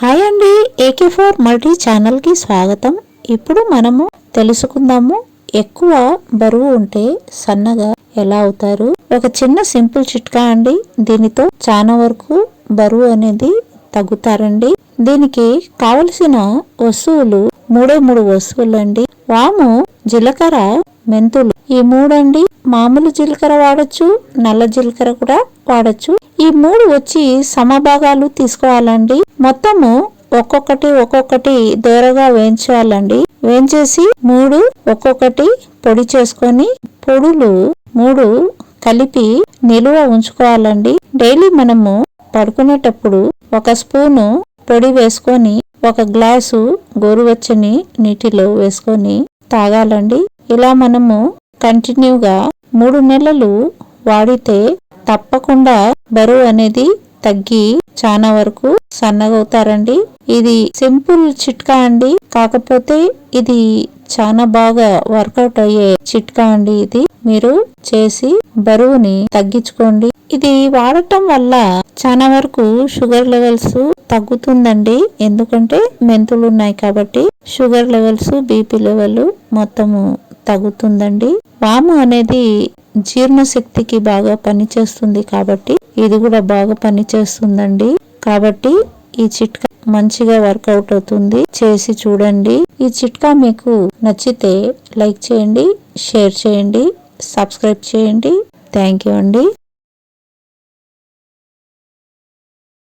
Hi అండి AK four multi ఛానల్కి స్వాగతం. ఇప్పుడు మనము తెలుసుకుందాము ఎక్కువ బరువు ఉంటే సన్నగా ఎలా అవుతారు? ఒక చిన్న సింపుల్ చిట్కా అండి దీనితో చాలా వరకు బరువు అనేది తగ్గుతారండి. దీనికి కావలసిన వస్తువులు మూడే మూడు వస్తువులు అండి వాము జీలకర్ర మెంతులు. ఈ మూడండి మామూలు జీలకర్ర వాడచ్చు నల్ల జీలకర్ర కూడా వాడచ్చు. ఈ మూడు వచ్చి సమభాగాలు తీసుకోవాలండి. మొత్తము ఒక్కొక్కటి ఒక్కొక్కటి దూరగా వేయించాలండి. వేయించేసి మూడు ఒక్కొక్కటి పొడి చేసుకొని పొడులు మూడు కలిపి నిలువ ఉంచుకోవాలండి. డైలీ మనము పడుకునేటప్పుడు ఒక స్పూను పొడి వేసుకొని ఒక గ్లాసు గోరువెచ్చని నీటిలో వేసుకొని తాగాలండి. ఇలా మనము కంటిన్యూగా మూడు నెలలు వాడితే తప్పకుండా బరువు అనేది తగ్గి చాలా వరకు సన్నగవుతారండి. ఇది సింపుల్ చిట్కా అండి. కాకపోతే ఇది చాలా బాగా వర్కౌట్ అయ్యే చిట్కా అండి ఇది. మీరు చేసి బరువుని తగ్గించుకోండి. ఇది వాడటం వల్ల చాలా వరకు షుగర్ లెవెల్స్ తగ్గుతుందండి. ఎందుకంటే మెంతులు ఉన్నాయి కాబట్టి షుగర్ లెవెల్స్ బీపీ లెవెల్ మొత్తము తగ్గుతుందండి. వాము అనేది జీర్ణశక్తికి బాగా పనిచేస్తుంది కాబట్టి ఇది కూడా బాగా పనిచేస్తుందండి. కాబట్టి ఈ చిట్కా మంచిగా వర్కౌట్ అవుతుంది. చేసి చూడండి. ఈ చిట్కా మీకు నచ్చితే లైక్ చేయండి షేర్ చేయండి సబ్స్క్రైబ్ చేయండి. థ్యాంక్ యూ అండి.